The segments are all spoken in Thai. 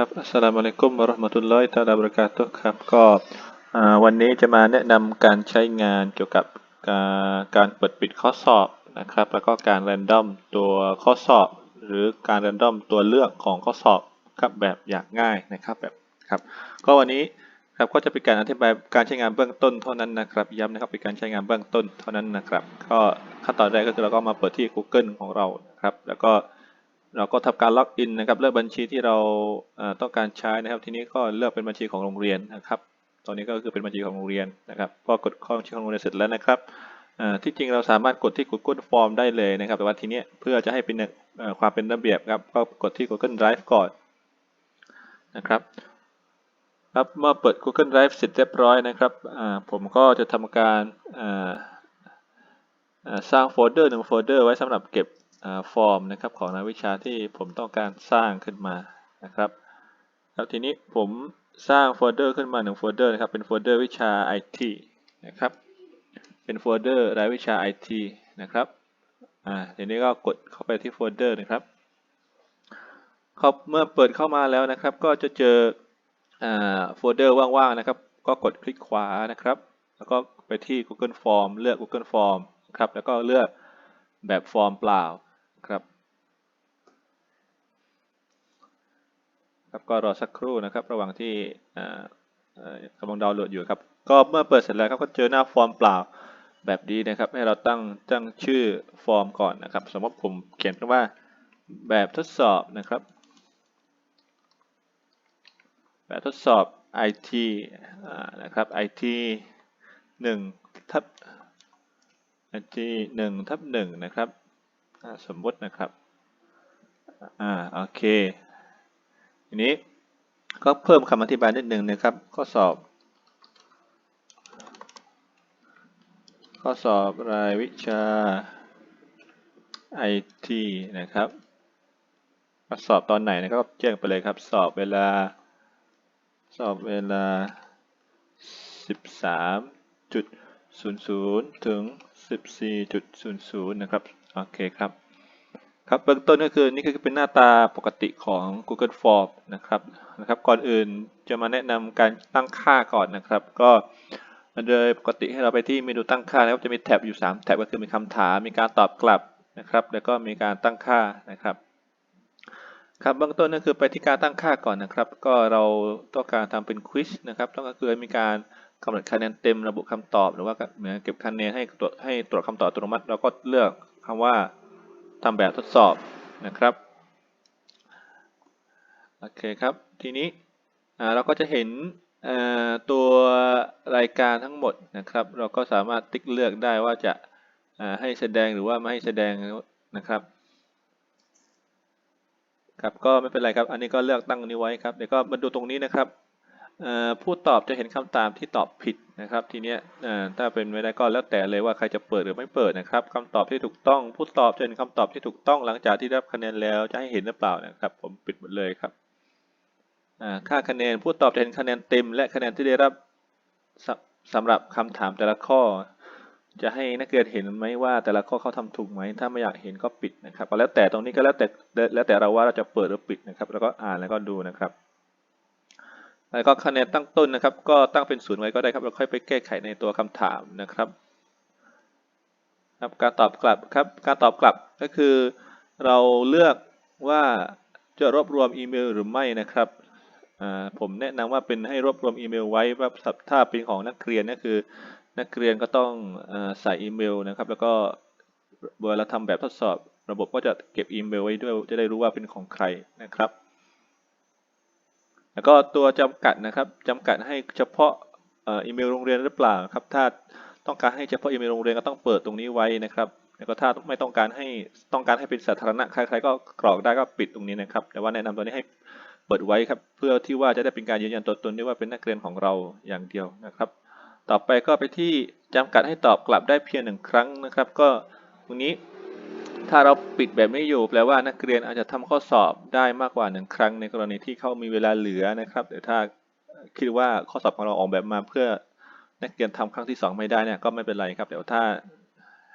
ครับอัสลามุอะลัยกุมวะราะห์มะตุลลอฮิตะอาลาบะเราะกาตุฮ์ครับก็วันนี้จะมาแนะนำการใช้งานเกี่ยวกับการเปิดปิดข้อสอบนะครับ แล้วก็การแรนดอมตัวข้อสอบ หรือการแรนดอมตัวเลือกของข้อสอบครับแบบอยางง่ายนะครับแบบครับก็วันนี้ครับก็จะเป็นการอธิบายการใช้งานเบื้องต้นเท่านั้นนะครับย้ำนะครับเป็นการใช้งานเบื้องต้นเท่านั้นนะครับ ก็ขั้นตอนแรกก็คือเราก็มาเปิดที่ Google ของเราครับแล้วก็ เราก็ทำการล็อกอินนะครับ เลือกบัญชีที่เราต้องการใช้นะครับ ทีนี้ก็เลือกเป็นบัญชีของโรงเรียนนะครับ ตอนนี้ก็คือเป็นบัญชีของโรงเรียนนะครับพอกดข้าบัญชีของโรงเรียนเสร็จแล้วนะครับที่จริงเราสามารถกดที่ Google Form ได้เลยนะครับ แต่ว่าทีนี้เพื่อจะให้เป็นความเป็นระเบียบครับก็กดที่ Google Drive ก่อนนะครับครับเมื่อเปิด Google Drive เสร็จเรียบร้อยนะครับผมก็จะทำการสร้างโฟลเดอร์หนึ่งโฟลเดอร์ไว้สำหรับเก็บ ฟอร์มนะครับของรายวิชาที่ผมต้องการสร้างขึ้นมานะครับแล้วทีนี้ผมสร้างโฟลเดอร์ขึ้นมาหนึ่งโฟลเดอร์นะครับเป็นโฟลเดอร์วิชา IT นะครับเป็นโฟลเดอร์รายวิชา IT นะครับอ่าทีนี้ก็กดเข้าไปที่โฟลเดอร์นะครับเขาเมื่อเปิดเข้ามาแล้วนะครับ ก็จะเจออ่าโฟลเดอร์ว่างๆนะครับ ก็กดคลิกขวานะครับ แล้วก็ไปที่ Google Form เลือก Google Form นะครับแล้วก็เลือกแบบฟอร์มเปล่า ครับ ครับก็รอสักครู่นะครับ ระหว่างที่กำลังดาวน์โหลดอยู่ครับ ก็เมื่อเปิดเสร็จแล้วครับก็เจอหน้าฟอร์มเปล่าแบบนี้นะครับ ให้เราตั้งตั้งชื่อฟอร์มก่อนนะครับ สมมติผมเขียนว่าแบบทดสอบนะครับ แบบทดสอบ IT อนะครับ IT 1ทับ IT 1ทับ1นะครับ สมมตินะครับ อ่า โอเค ทีนี้ก็เพิ่มคำอธิบายนิดหนึ่งนะครับ ข้อสอบ ข้อสอบรายวิชา IT นะครับสอบตอนไหนนะครับแจ้งไปเลยครับ สอบเวลา สอบเวลา 13.00 ถึง 14.00 นะครับ โอเคครับครับเบื้องต้นก็คือนี่คือเป็นหน้าตาปกติของ Google Form นะครับนะครับก่อนอื่นจะมาแนะนำการตั้งค่าก่อนนะครับ ก็โดยปกติให้เราไปที่เมนูตั้งค่าแล้วจะมีแท็บอยู่ 3 แท็บก็คือมีคำถามมีการตอบกลับนะครับ แล้วก็มีการตั้งค่านะครับครับเบื้องต้นก็คือไปที่การตั้งค่าก่อนนะครับ ก็เราต้องการทำเป็นควิสนะครับต้องก็คือมีการกำหนดคะแนนเต็มระบุคำตอบ หรือว่าเหมือนเก็บคะแนนให้ตรวจให้ตรวจคำตอบอัตโนมัติเราก็เลือก คำว่าทำแบบทดสอบนะครับโอเคครับทีนี้เราก็จะเห็นตัวรายการทั้งหมดนะครับ เราก็สามารถติ๊กเลือกได้ว่าจะาให้แสดงหรือว่าไม่ให้แสดงนะครับครับก็ไม่เป็นไรครับ อันนี้ก็เลือกตั้งนี้ไว้ครับ เดี๋ยวก็มาดูตรงนี้นะครับ ผู้ตอบจะเห็นคำตามที่ตอบผิดนะครับ ทีเนี้ยถ้าเป็นไม่ได้ก็แล้วแต่เลยว่าใครจะเปิดหรือไม่เปิดนะครับคำตอบที่ถูกต้อง ผู้ตอบจะเห็นคำตอบที่ถูกต้องหลังจากที่รับคะแนนแล้วจะให้เห็นหรือเปล่านะครับ ผมปิดหมดเลยครับค่าคะแนนผู้ตอบจะเห็นคะแนนเต็ม และคะแนนที่ได้รับสสำหรับคำถามแต่ละข้อ จะให้นักเรียนเห็นไหมว่าแต่ละข้อเขาทำถูกไหม ถ้าไม่อยากเห็นก็ปิดนะครับแล้วแต่ตรงนี้ก็แล้วแต่แล้วแต่เราว่าเราจะเปิดหรือปิดนะครับ แล้วก็อ่านแล้วก็ดูนะครับ แล้วก็คะแนนตั้งต้นนะครับ ก็ตั้งเป็นศูนย์ไว้ก็ได้ครับเราค่อยไปแก้ไขในตัวคำถามนะครับครับการตอบกลับครับการตอบกลับก็คือ เราเลือกว่าจะรวบรวมอีเมลหรือไม่นะครับผมแนะนำว่าเป็นให้รวบรวมอีเมลไว้ว่าถ้าเป็นของนักเรียนก็คือ นักเรียนก็ต้องใส่อีเมลนะครับ แล้วก็เวลาทำแบบทดสอบ ระบบก็จะเก็บอีเมลไว้ด้วยจะได้รู้ว่าเป็นของใครนะครับ แล้วก็ตัวจำกัดนะครับจำกัดให้เฉพาะอีเมลโรงเรียนหรือเปล่าครับ ถ้าต้องการให้เฉพาะอีเมลโรงเรียนก็ต้องเปิดตรงนี้ไว้นะครับ แล้วก็ถ้าไม่ต้องการให้ต้องการให้เป็นสาธารณะใครๆก็กรอกได้ก็ปิดตรงนี้นะครับ แต่ว่าแนะนำตัวนี้ให้เปิดไว้ครับเพื่อที่ว่าจะได้เป็นการยืนยันตัวตนได้ว่าเป็นนักเรียนของเราอย่างเดียวนะครับ ต่อไปก็ไปที่จำกัดให้ตอบกลับได้เพียงหนึ่งครั้งนะครับ ก็ตรงนี้ ถ้าเราปิดแบบนี้อยู่แปลว่านักเรียนอาจจะทำข้อสอบได้มากกว่าหนึ่งครั้งในกรณีที่เขามีเวลาเหลือนะครับแต่ถ้าคิดว่าข้อสอบของเราออกแบบมาเพื่อนักเรียนทำครั้งที่สองไม่ได้เนี่ยก็ไม่เป็นไรครับเดี๋ยวถ้า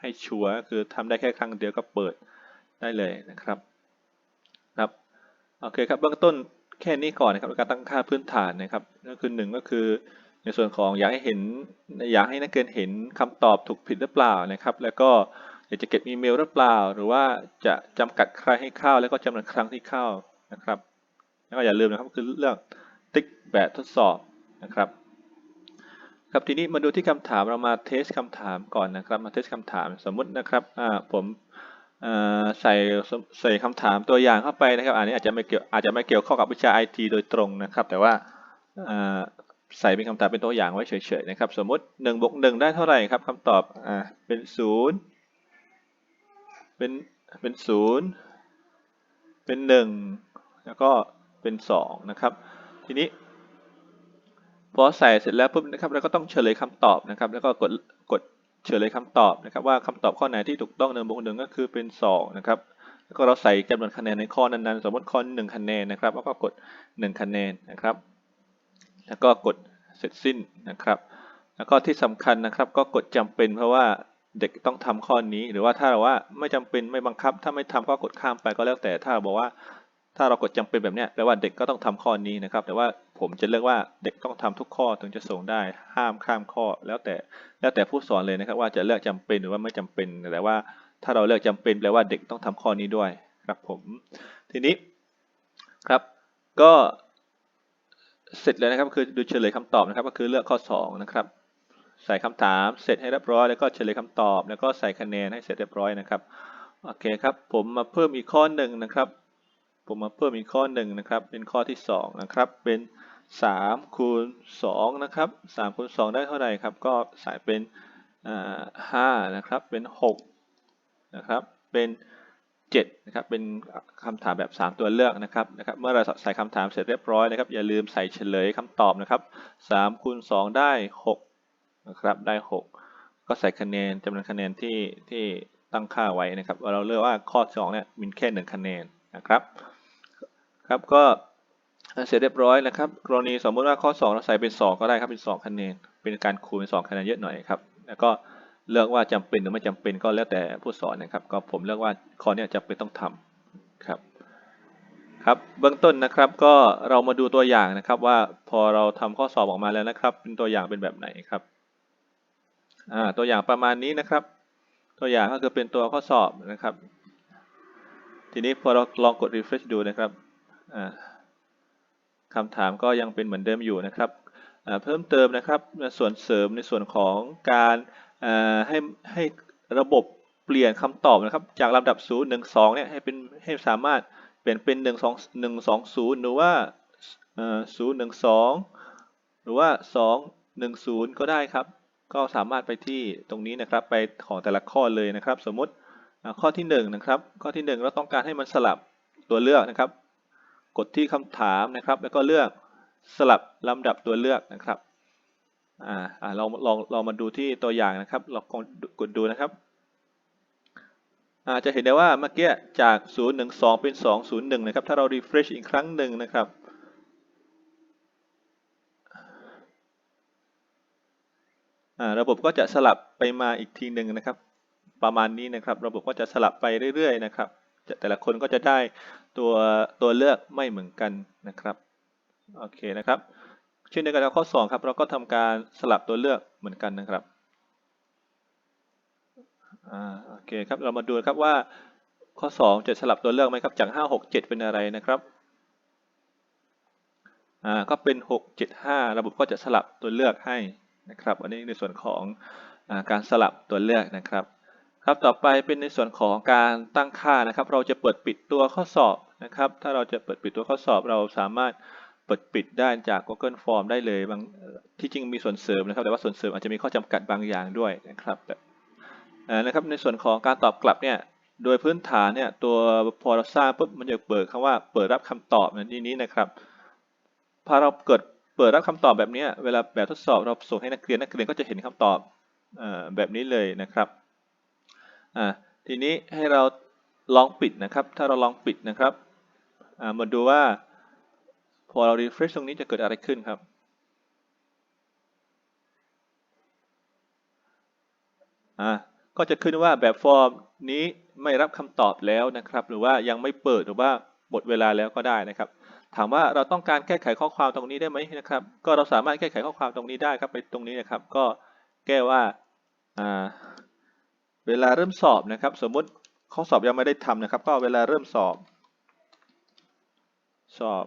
ให้ชัวร์คือทำได้แค่ครั้งเดียวก็เปิดได้เลยนะครับครับโอเคครับเบื้องต้นแค่นี้ก่อนนะครับในการตั้งค่าพื้นฐานนะครับก็คือหนึ่งก็คือในส่วนของอยากให้เห็นอยากให้นักเรียนเห็นคำตอบถูกผิดหรือเปล่านะครับ แล้วก็ อยากจะเก็บอีเมลหรือเปล่า หรือว่าจะจำกัดใครให้เข้า แล้วก็จำนวนครั้งที่เข้านะครับ แล้วก็อย่าลืมนะครับคือเรื่องติ๊กแบบทดสอบนะครับ ครับทีนี้มาดูที่คำถามเรามาเทสคำถามก่อนนะครับ มาเทสคำถามสมมุตินะครับผมใส่ใส่คำถามตัวอย่างเข้าไปนะครับ อันนี้อาจจะไม่เกี่ยวอาจจะไม่เกี่ยวข้องกับวิชาไอทีโดยตรงนะครับ แต่ว่าใส่เป็นคำถามเป็นตัวอย่างไว้เฉยๆนะครับ สมมุติ1บวก1ได้เท่าไหร่ครับคำตอบอเป็น 0 เป็นเป็น0เป็น1แล้วก็เป็น2นะครับ ทีนี้พอใส่เสร็จแล้วปุ๊บนะครับเราก็ต้องเฉลยคำตอบนะครับ แล้วก็กดกดเฉลยคำตอบนะครับ ว่าคำตอบข้อไหนที่ถูกต้องหนึ่งบวกหนึ่งก็คือเป็นสองนะครับแล้วก็เราใส่จำนวนคะแนนในข้อนั้นๆ สมมติข้อหนึ่งคะแนนนะครับ แล้วก็กดหนึ่งคะแนนนะครับ แล้วก็กดเสร็จสิ้นนะครับ แล้วก็ที่สำคัญนะครับ ก็กดจำเป็นเพราะว่า เด็กต้องทำข้อนี้ หรือว่าถ้าเราว่าไม่จำเป็นไม่บังคับ ถ้าไม่ทำก็กดข้ามไปก็แล้วแต่ถ้าเราบอกว่า ถ้าเรากดจำเป็นแบบเนี้ยแปลว่าเด็กก็ต้องทำข้อนี้นะครับ แต่ว่าผมจะเลือกว่าเด็กต้องทำทุกข้อถึงจะส่งได้ ห้ามข้ามข้อ แล้วแต่แล้วแต่ผู้สอนเลยนะครับ ว่าจะเลือกจำเป็นหรือว่าไม่จำเป็นแต่ว่าถ้าเราเลือกจำเป็นแปลว่าเด็กต้องทำข้อนี้ด้วยครับผมทีนี้ครับก็เสร็จแล้วนะครับคือดูเฉลยคำตอบนะครับ ก็คือเลือกข้อ 2 นะครับ ใส่คำถามเสร็จให้เรียบร้อยแล้วก็เฉลยคำตอบ แล้วก็ใส่คะแนนให้เสร็จเรียบร้อยนะครับโอเคครับ ผมมาเพิ่มอีกข้อหนึ่งนะครับ ผมมาเพิ่มอีกข้อหนึ่งนะครับ เป็นข้อที่สองนะครับเป็นสามคูณสองนะครับสามคูณสองได้เท่าไหร่ครับ ก็ใส่เป็นห้านะครับเป็นหกนะครับเป็นเจ็ดนะครับเป็นคำถามแบบสามตัวเลือกนะครับนะครับ เมื่อเราใส่คำถามเสร็จเรียบร้อยนะครับ อย่าลืมใส่เฉลยคำตอบนะครับสามคูณสองได้หก นะครับได้หกก็ใส่คะแนนจำนวนคะแนนที่ที่ตั้งค่าไว้นะครับ เราเลือกว่าข้อสองเนี่ยมีแค่หนึ่งคะแนนนะครับครับก็เสร็จเรียบร้อยนะครับ กรณีสมมุติว่าข้อ 2 เราใส่เป็น 2 ก็ได้ครับเป็น 2 คะแนน เป็นการคูณเป็น 2 คะแนนเยอะหน่อยครับแล้วก็เลือกว่าจำเป็นหรือไม่จำเป็นก็แล้วแต่ผู้สอนนะครับ ก็ผมเลือกว่าข้อเนี้ยจำเป็นต้องทำครับครับเบื้องต้นนะครับก็เรามาดูตัวอย่างนะครับว่าพอเราทำข้อสอบออกมาแล้วนะครับ เป็นตัวอย่างเป็นแบบไหนครับ ตัวอย่างประมาณนี้นะครับ ตัวอย่างก็คือเป็นตัวข้อสอบนะครับ ทีนี้พอเราลองกด refresh ดูนะครับคำถามก็ยังเป็นเหมือนเดิมอยู่นะครับเพิ่มเติมนะครับส่วนเสริมในส่วนของการให้ให้ระบบเปลี่ยนคำตอบนะครับ จากลำดับ 0 1 2 เนี่ยให้เป็นให้สามารถเปลี่ยนเป็น 1 2 1 2 0 หรือว่าอ่า0 1 2 หรือว่า 2 1 0 ก็ได้ครับ ก็สามารถไปที่ตรงนี้นะครับไปของแต่ละข้อเลยนะครับ สมมุติข้อที่หนึ่งนะครับข้อที่หนึ่งเราต้องการให้มันสลับตัวเลือกนะครับ กดที่คำถามนะครับ แล้วก็เลือกสลับลำดับตัวเลือกนะครับอ่าอ่าเราลองลองมาดูที่ตัวอย่างนะครับเรากดดูนะครับอาจะเห็นได้ว่าเมื่อกี้จาก 0 1 2 เป็น 2 0 1 นะครับ ถ้าเรา refresh อีกครั้งหนึ่งนะครับ อ่า ระบบก็จะสลับไปมาอีกทีหนึ่งนะครับ ประมาณนี้นะครับ ระบบก็จะสลับไปเรื่อยๆนะครับ แต่ละคนก็จะได้ตัวตัวเลือกไม่เหมือนกันนะครับโอเคนะครับเช่นเดียวกันกับข้อ2ครับเราก็ทำการสลับตัวเลือกเหมือนกันนะครับอ่าโอเคครับเรามาดูครับว่าข้อ 2 จะสลับตัวเลือกไหมครับจาก 5 6 7 เป็นอะไรนะครับอ่าก็เป็น 6 7 5 ระบบก็จะสลับตัวเลือกให้ นะครับ อันนี้ในส่วนของอการสลับตัวเลือกนะครับ ครับต่อไปเป็นในส่วนของการตั้งค่านะครับ เราจะเปิดปิดตัวข้อสอบนะครับ ถ้าเราจะเปิดปิดตัวข้อสอบเราสามารถเปิดปิดได้จาก Google Form ได้เลยบางที่จริงมีส่วนเสริมนะครับ แต่ว่าส่วนเสริมอาจจะมีข้อจำกัดบางอย่างด้วยนะครับนะครับในส่วนของการตอบกลับเนี่ยโดยพื้นฐานเนี่ยตัวพอเราสร้างปุ๊บมันจะเปิดคำว่าเปิดรับคำตอบในที่นี้นะครับ พอเราเกิด เปิดรับคำตอบแบบนี้เวลาแบบทดสอบเราส่งให้นักเรียนนักเรียนก็จะเห็นคำตอบแบบนี้เลยนะครับทีนี้ให้เราลองปิดนะครับ ถ้าเราลองปิดนะครับามาดูว่า พอเรา refresh ตรงนี้จะเกิดอะไรขึ้นครับก็จะขึ้นว่าแบบฟอร์มนี้ไม่รับคำตอบแล้วนะครับ หรือว่ายังไม่เปิดหรือว่าหมดเวลาแล้วก็ได้นะครับ ถามว่าเราต้องการแก้ไขข้อความตรงนี้ได้ไหมนะครับ ก็เราสามารถแก้ไขข้อความตรงนี้ได้ครับไปตรงนี้นะครับ ก็แก้ว่าเวลาเริ่มสอบนะครับ สมมุติข้อสอบยังไม่ได้ทำนะครับ ก็เวลาเริ่มสอบ สอบ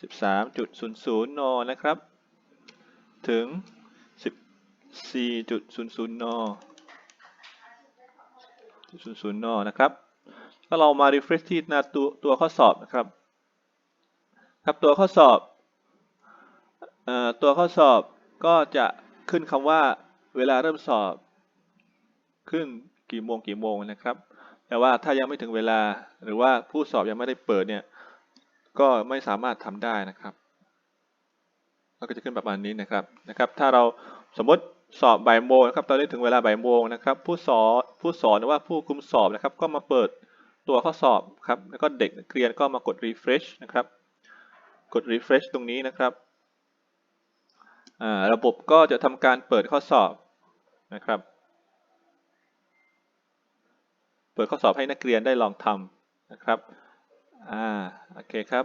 13.00นนะครับ ถึง 14.00น00นนะครับถ้าเรามา refresh ที่หน้าตัวตัวข้อสอบนะครับ ครับตัวข้อสอบออตัวข้อสอบก็จะขึ้นคำว่าเวลาเริ่มสอบ ขึ้นกี่โมงกี่โมงนะครับ แต่ว่าถ้ายังไม่ถึงเวลาหรือว่าผู้สอบยังไม่ได้เปิดเนี่ยก็ไม่สามารถทำได้นะครับก็จะขึ้นประมาณนี้นะครับนะครับ ถ้าเราสมมติสอบบ่ายโมงนะครับตอนนี้ถึงเวลาบ่ายโมงนะครับ ผู้สอนผู้สอนหรือว่าผู้คุมสอบนะครับ ก็มาเปิดตัวข้อสอบครับแล้วก็เด็กนักเรียนก็มากด refresh นะครับ กด refresh ตรงนี้นะครับอ่าระบบก็จะทำการเปิดข้อสอบนะครับ เปิดข้อสอบให้นักเรียนได้ลองทำนะครับอ่าโอเคครับ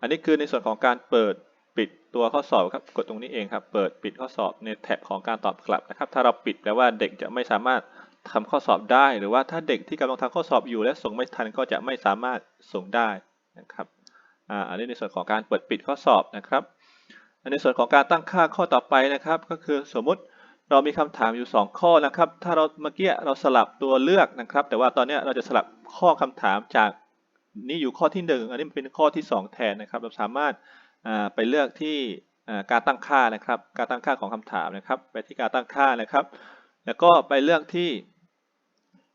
อันนี้คือในส่วนของการเปิดปิดตัวข้อสอบครับ กดตรงนี้เองครับ เปิดปิดข้อสอบในแท็บของการตอบกลับนะครับ ถ้าเราปิดแปลว่าเด็กจะไม่สามารถทำข้อสอบได้ หรือว่าถ้าเด็กที่กำลังทำข้อสอบอยู่และส่งไม่ทันก็จะไม่สามารถส่งได้นะครับ อ่าอันนี้ในส่วนของการเปิดปิดข้อสอบนะครับอันในส่วนของการตั้งค่าข้อต่อไปนะครับ ก็คือสมมุติเรามีคำถามอยู่ 2 ข้อนะครับ ถ้าเราเมื่อกี้เราสลับตัวเลือกนะครับ แต่ว่าตอนนี้เราจะสลับข้อคำถามจากนี่อยู่ข้อที่ 1 อันนี้เป็นข้อที่ 2 แทนนะครับ เราสามารถไปเลือกที่การตั้งค่านะครับ การตั้งค่าของคำถามนะครับ ไปที่การตั้งค่านะครับ แล้วก็ไปเลือกที่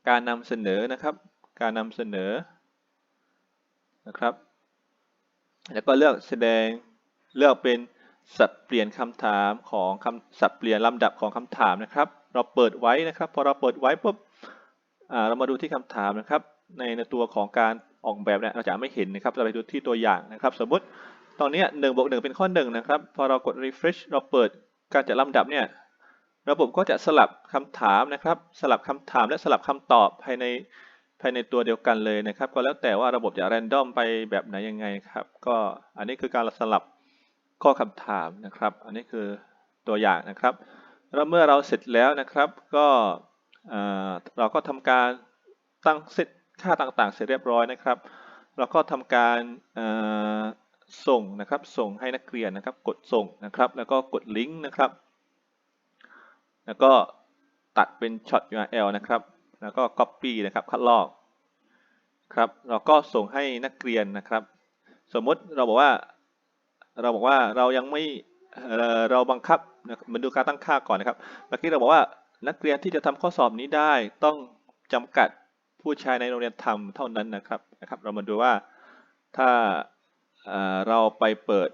การนำเสนอนะครับ การนำเสนอนะครับ แล้วก็เลือกแสดงเลือกเป็นสับเปลี่ยนคำถามของคำสับเปลี่ยนลำดับของคำถามนะครับ เราเปิดไว้นะครับ พอเราเปิดไว้ปุ๊บเรามาดูที่คำถามนะครับ ในในตัวของการออกแบบเนี่ยเราจะไม่เห็นนะครับเราไปดูที่ตัวอย่างนะครับ สมมุติตอนนี้หนึ่งบวกหนึ่งเป็นข้อหนึ่งนะครับ พอเรากด refresh เราเปิดการจัดลำดับเนี่ยระบบก็จะสลับคำถามนะครับ สลับคำถามและสลับคำตอบภายใน ภายในตัวเดียวกันเลยนะครับ ก็แล้วแต่ว่าระบบจะ random ไปแบบไหนยังไงครับ ก็อันนี้คือการสลับข้อคำถามนะครับ อันนี้คือตัวอย่างนะครับ แล้วเมื่อเราเสร็จแล้วนะครับ ก็เราก็ทำการตั้งเซตค่าต่างๆ เสร็จเรียบร้อยนะครับเราก็ทำการส่งนะครับ ส่งให้นักเรียนนะครับ กดส่งนะครับ แล้วก็กดลิงก์นะครับ แล้วก็ตัดเป็นช็อต URL นะครับ แล้วก็ Copy นะครับ คัดลอกครับ เราก็ส่งให้นักเรียนนะครับ สมมติเราบอกว่า เราบอกว่าเรายังไม่เราบังคับนะมาดูการตั้งค่าก่อนนะครับ เมื่อกี้เราบอกว่านักเรียนที่จะทำข้อสอบนี้ได้ต้องจำกัดผู้ชายในโรงเรียนทำเท่านั้นนะครับนะครับ เรามาดูว่าถ้าเอ่อเราไปเปิด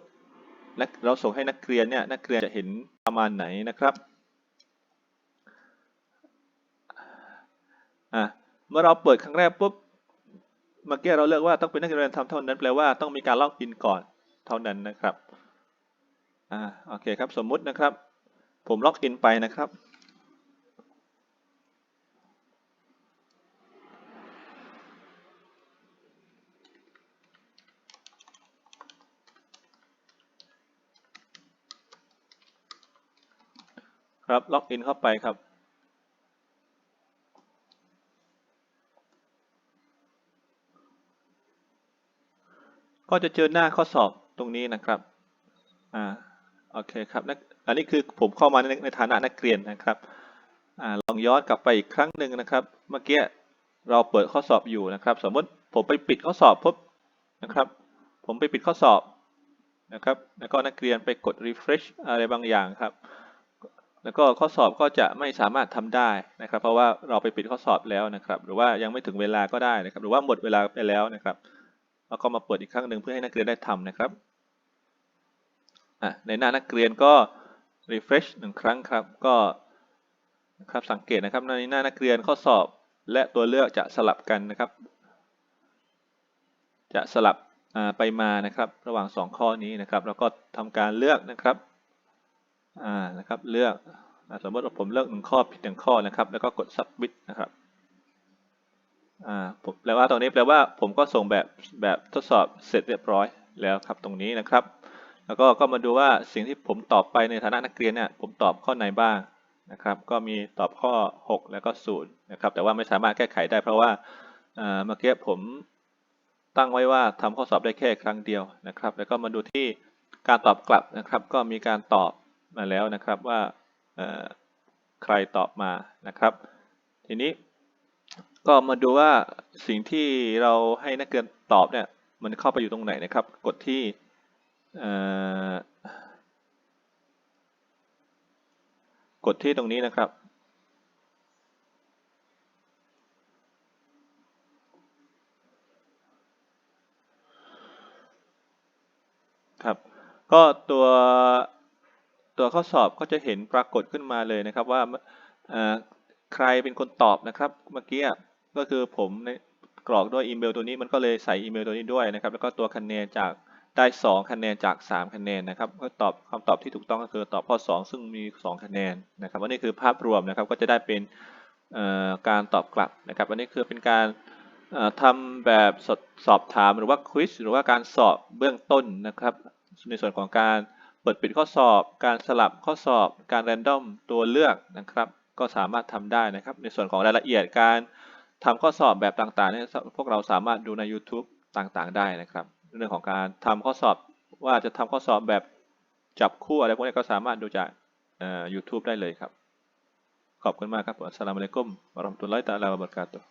และเราส่งให้นักเรียนเนี่ยนักเรียนจะเห็นประมาณไหนนะครับ อะเมื่อเราเปิดครั้งแรกปุ๊บเมื่อกี้เราเลือกว่าต้องเป็นนักเรียนทำเท่านั้นแปลว่าต้องมีการล็อกอินก่อนเท่านั้นนะครับอ่าโอเคครับสมมุตินะครับ ผมล็อกอินไปนะครับครับล็อกอินเข้าไปครับ ก็จะเจอหน้าข้อสอบตรงนี้นะครับอ่าโอเคครับนักอันนี้คือผมเข้ามาในในฐานะนักเรียนนะครับอ่าลองย้อนกลับไปอีกครั้งหนึ่งนะครับ เมื่อกี้เราเปิดข้อสอบอยู่นะครับ สมมติผมไปปิดข้อสอบปุ๊บนะครับ ผมไปปิดข้อสอบนะครับ แล้วก็นักเรียนไปกด refresh อะไรบางอย่างครับแล้วก็ข้อสอบก็จะไม่สามารถทำได้นะครับ เพราะว่าเราไปปิดข้อสอบแล้วนะครับ หรือว่ายังไม่ถึงเวลาก็ได้นะครับ หรือว่าหมดเวลาไปแล้วนะครับ แล้วก็มาเปิดอีกครั้งหนึ่งเพื่อให้นักเรียนได้ทำนะครับในหน้านักเรียนก็ refresh หนึ่งครั้งครับ ก็นะครับสังเกตนะครับในหน้านักเรียนข้อสอบและตัวเลือกจะสลับกันนะครับ จะสลับไปมานะครับ ระหว่าง 2 ข้อนี้นะครับ แล้วก็ทำการเลือกนะครับอ่านะครับเลือกสมมติว่าผมเลือกหนึ่งข้อผิดหนึ่งข้อนะครับ แล้วก็กด submit นะครับ อ่าแปลว่าตรงนี้แปลว่าผมก็ส่งแบบแบบทดสอบเสร็จเรียบร้อยแล้วครับตรงนี้นะครับ แล้วก็ก็มาดูว่าสิ่งที่ผมตอบไปในฐานะนักเรียนเนี่ยผมตอบข้อไหนบ้างนะครับ ก็มีตอบข้อ 6 แล้วก็0นะครับ แต่ว่าไม่สามารถแก้ไขได้เพราะว่าเมื่อกี้ผมตั้งไว้ว่าทำข้อสอบได้แค่ครั้งเดียวนะครับ แล้วก็มาดูที่การตอบกลับนะครับ ก็มีการตอบมาแล้วนะครับว่าใครตอบมานะครับ ทีนี้ ก็มาดูว่าสิ่งที่เราให้นักเรียนตอบเนี่ยมันเข้าไปอยู่ตรงไหนนะครับ กดที่กดที่ตรงนี้นะครับ ครับ ก็ตัวตัวข้อสอบก็จะเห็นปรากฏขึ้นมาเลยนะครับว่าอ่อใครเป็นคนตอบนะครับเมื่อกี้ ก็คือผมในกรอกด้วยอีเมลตัวนี้มันก็เลยใส่อีเมลตัวนี้ด้วยนะครับ แล้วก็ตัวคะแนนจากได้ 2 คะแนนจาก 3 คะแนนนะครับก็ตอบคำตอบที่ถูกต้องก็คือตอบข้อ 2 ซึ่งมี 2 คะแนนนะครับอันนี้คือภาพรวมนะครับก็จะได้เป็นการตอบกลับนะครับ อันนี้คือเป็นการเอ่อทำแบบสสอบถามหรือว่าควิสหรือว่าการสอบเบื้องต้นนะครับ ในส่วนของการเปิดปิดข้อสอบ การสลับข้อสอบ การแรนดอมตัวเลือกนะครับ ก็สามารถทำได้นะครับ ในส่วนของรายละเอียดการ ทำข้อสอบแบบต่างๆเนี่ยพวกเราสามารถดูใน YouTube ต่างๆ ได้นะครับ เรื่องของการทำข้อสอบว่าจะทำข้อสอบแบบจับคู่อะไรพวกนี้ก็สามารถดูจากยูทูบได้เลยครับ ขอบคุณมากครับอัสสลามุอะลัยกุมวะราะห์มะตุลลอฮิตะอาลาบะบะเราะกาตุฮ์